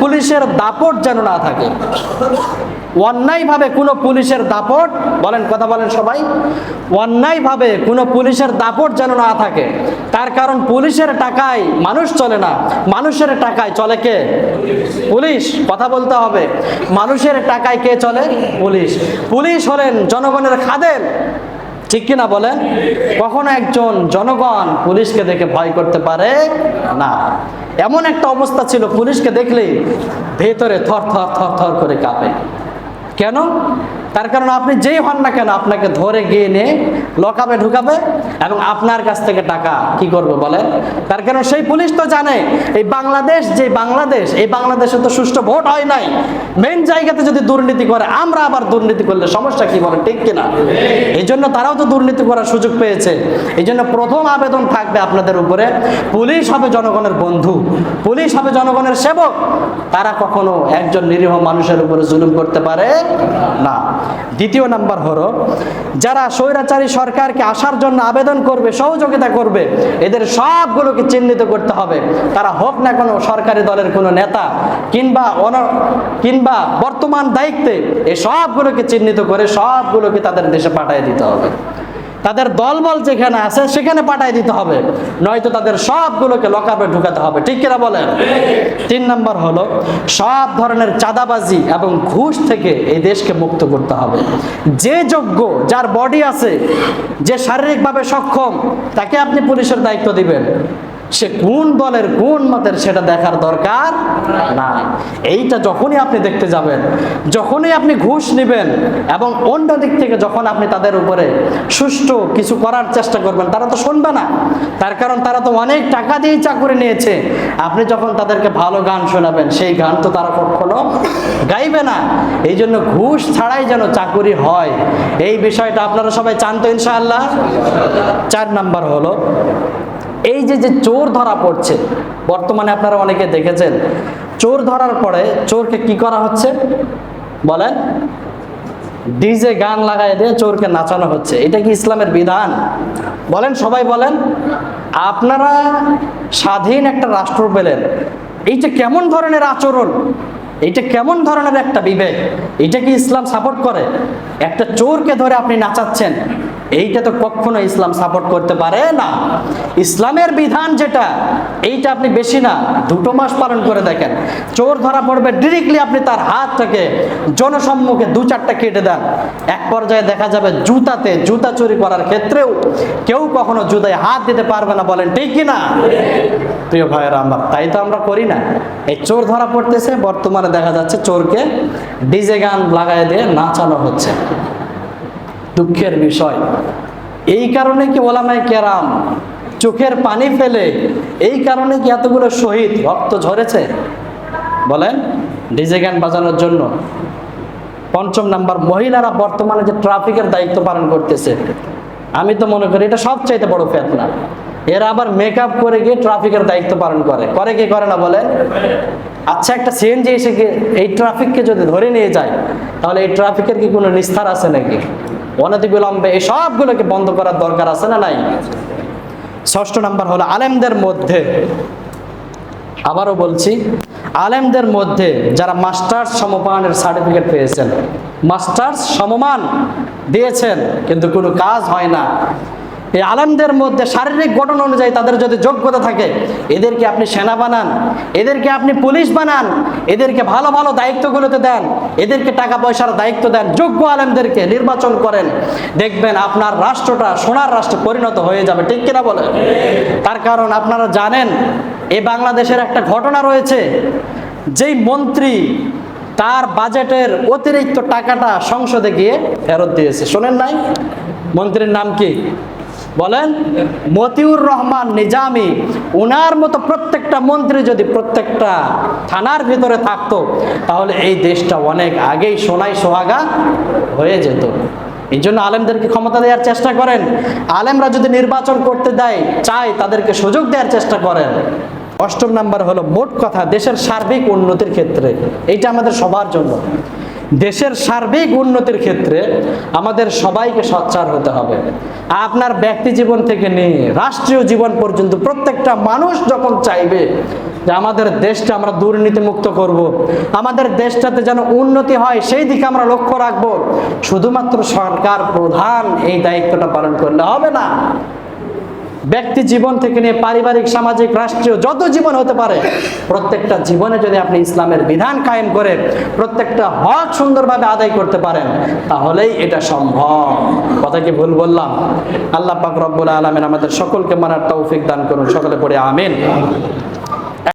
পুলিশের দাপট যেন না থাকে। অন্যায়ভাবে কোনো পুলিশের দাপট, বলেন, কথা বলেন সবাই, অন্যায়ভাবে কোনো পুলিশের দাপট যেন না থাকে। তার কারণ পুলিশের টাকায় মানুষ চলে না। মানুষের টাকায় চলে কে? পুলিশ, কথা বলতে হবে। মানুষের টাকায় কে চলে? পুলিশ। পুলিশ হলেন জনগণের খাদেম। ঠিক কিনা বলেন? কখনো একজন জনগণ পুলিশকে দেখে ভয় করতে পারে না। এমন একটা অবস্থা ছিল, পুলিশকে দেখলে ভেতরে থর থর থর থর করে কাঁপে। কেন? তার কারণ আপনি যেই হন না কেন, আপনাকে ধরে গিয়ে নিয়ে লকাবে ঢুকাবে এবং আপনার কাছ থেকে টাকা কি করবে বলেন? তার কারণ সেই পুলিশ তো জানে, এই বাংলাদেশ যে বাংলাদেশ, এই বাংলাদেশে তো সুষ্ঠু ভোট হয় নাই। মেন জায়গাতে যদি দুর্নীতি করে, আমরা আবার দুর্নীতি করলে সমস্যা কি বলেন, ঠিক কিনা? এই জন্য তারাও তো দুর্নীতি করার সুযোগ পেয়েছে। এই জন্য প্রথম আবেদন থাকবে আপনাদের উপরে, পুলিশ হবে জনগণের বন্ধু, পুলিশ হবে জনগণের সেবক। তারা কখনো একজন নিরীহ মানুষের উপরে জুলুম করতে পারে না। দ্বিতীয় নাম্বার হলো, যারা স্বৈরাচারী সরকারকে আসার জন্য আবেদন করবে, সহযোগিতা করবে, এদের সবগুলোকে চিহ্নিত করতে হবে। তারা হোক না কোনো সরকারি দলের কোনো নেতা কিংবা অন কিংবা বর্তমান দায়িত্বে এই সবগুলোকে চিহ্নিত করে সবগুলোকে তাদের দেশে পাঠিয়ে দিতে হবে। তাদের দলবল যেখানে আছে, সেখানে পাঠাই দিতে হবে। নয়তো তাদের সবগুলোকে লকাপে ঢুকাতে হবে। ঠিক কিনা বলেন? তিন নম্বর হলো, সব ধরনের চাঁদাবাজি এবং ঘুষ থেকে এই দেশকে মুক্ত করতে হবে। যে যোগ্য, যার বডি আছে, যে শারীরিকভাবে সক্ষম, তাকে আপনি পুলিশের দায়িত্ব দিবেন। সে কোন দলের কোন মতের সেটা দেখার দরকার নাই। এইটা যখনই আপনি দেখতে যাবেন, যখনই আপনি ঘুষ নেবেন এবং অন্য দিক থেকে যখন আপনি তাদের উপরে সুষ্ঠু কিছু করার চেষ্টা করবেন, তারা তো শুনবে না। তার কারণ তারা তো অনেক টাকা দিয়ে চাকরি নিয়েছে। আপনি যখন তাদেরকে ভালো গান শোনাবেন, সেই গান তো তারা কখনো গাইবে না। এই জন্য ঘুষ ছাড়াই যেন চাকুরি হয়। এই বিষয়টা আপনারা সবাই চান তো ইনশাআল্লাহ? চার নাম্বার হলো এই যে যে চোর ধরা পড়ছে, বর্তমানে আপনারা অনেকে দেখেছেন, চোর ধরার পরে চোরকে কি করা হচ্ছে? বলেন, ডিজে গান লাগাই দিয়ে চোরকে নাচানো হচ্ছে। এটা কি ইসলামের বিধান? বলেন, সবাই বলেন, আপনারা স্বাধীন একটা রাষ্ট্র পেলেন। এইটা কেমন ধরনের আচরণ এইটা কেমন ধরনের একটা বিবেক, এটা কি ইসলাম সাপোর্ট করে? একটা চোরকে ধরে আপনি নাচাচ্ছেন এইটা তো কখনো ইসলাম সাপোর্ট করতে পারে না। ইসলামের বিধান যেটা, এইটা আপনি বেশি না, দুটো মাস পালন করে দেখেন। চোর ধরা পড়বে ডিরেক্টলি আপনি তার হাত থেকে, জনসম্মুখে দু চারটা কেটে দেন। এক পর্যায়ে দেখা যাবে জুতাতে, জুতা চুরি করার ক্ষেত্রেও কেউ কখনো জুতায় হাত দিতে পারবে না, বলেন, ঠিক কি না প্রিয় ভাইয়েরা, আমার তাই তো আমরা করি না। এই চোর ধরা পড়তেছে, বর্তমানে দেখা যাচ্ছে চোরকে ডিজে গান লাগাই দিয়ে নাচানো হচ্ছে। দুঃখের বিষয়। এই কারণে কি ওলামায় কেরাম চোখের পানি ফেলে এই কারণে কি এতগুলো শহীদ রক্ত ঝরেছে? বলেন, ডিজে গান বাজানোর জন্য। পঞ্চম নাম্বার, মহিলারা বর্তমানে যে ট্রাফিকের দায়িত্ব পালন করতেছে, আমি তো মনে করি এটা সবচাইতে বড় ফেতনা। এরা আবার মেকআপ করে গিয়ে ট্রাফিকের দায়িত্ব পালন করে। করে কি, করে না বলেন? আচ্ছা একটা সিএনজি এসে এই ট্রাফিককে যদি ধরে নিয়ে যায়, তাহলে এই ট্রাফিকের কি কোনো নিস্তার আছে নাকি? অনতিবিলম্বে এই সবগুলোকে বন্ধ করার দরকার আছে না নাই? ষষ্ঠ নাম্বার হলো আলেমদের মধ্যে, আবারও বলছি, আলেমদের মধ্যে যারা মাস্টার্স সমমানের সার্টিফিকেট পেয়েছেন, মাস্টার্স সমমান দিয়েছেন, কিন্তু কোনো কাজ হয় না। এই আলেমদের মধ্যে শারীরিক গঠন অনুযায়ী তাদের যদি যোগ্যতা থাকে, এদেরকে আপনি সেনা বানান, এদেরকে আপনি পুলিশ বানান, এদেরকে ভালো ভালো দায়িত্বগুলোতে দেন, এদেরকে টাকা পয়সার দায়িত্ব দেন, যোগ্য আলেমদেরকে নির্বাচন করেন, দেখবেন আপনার রাষ্ট্রটা সোনার রাষ্ট্রে পরিণত হয়ে যাবে, ঠিক কিনা বলে তার কারণ আপনারা জানেন এই বাংলাদেশের একটা ঘটনা রয়েছে, যেই মন্ত্রী তার বাজেটের অতিরিক্ত টাকাটা সংসদে গিয়ে ফেরত দিয়েছে। শোনেন নাই? মন্ত্রীর নাম কি? বলেন, মতিউর রহমান নিজামি ওনার মতো প্রত্যেকটা মন্ত্রী যদি প্রত্যেকটা থানার ভিতরে থাকতো, তাহলে এই দেশটা অনেক আগেই সোনাই সোহাগা হয়ে যেত। এই জন্য আলেমদেরকে ক্ষমতা দেওয়ার চেষ্টা করেন। আলেমরা যদি নির্বাচন করতে দেয়, চায়, তাদেরকে সুযোগ দেওয়ার চেষ্টা করেন। অষ্টম নাম্বার হলো, মোট কথা, দেশের সার্বিক উন্নতির ক্ষেত্রে। এইটা আমাদের সবার জন্য। দেশের সার্বিক উন্নতির ক্ষেত্রে আমাদের সবাইকে সচ্চার হতে হবে আপনার ব্যক্তি জীবন থেকে নিয়ে রাষ্ট্রীয় জীবন পর্যন্ত প্রত্যেকটা মানুষ যখন চাইবে যে আমাদের দেশটা আমরা দুর্নীতি মুক্ত করব। আমাদের দেশটাতে যেন উন্নতি হয়, সেই দিকে আমরা লক্ষ্য রাখব শুধুমাত্র সরকার প্রধান এই দায়িত্বটা পালন করলে হবে না ব্যক্তি জীবন থেকে নিয়ে পারিবারিক, সামাজিক, রাষ্ট্রীয় যত জীবন হতে পারে, প্রত্যেকটা জীবনে যদি আপনি ইসলামের বিধান কায়েম করে প্রত্যেকটা হক সুন্দরভাবে আদায় করতে পারেন, তাহলেই এটা সম্ভব। কথা কি ভুল বললাম? আল্লাহ পাক রব্বুল আলমেন আমাদের সকলকে মানার তৌফিক দান করুন। সকলে পড়ে আমিন।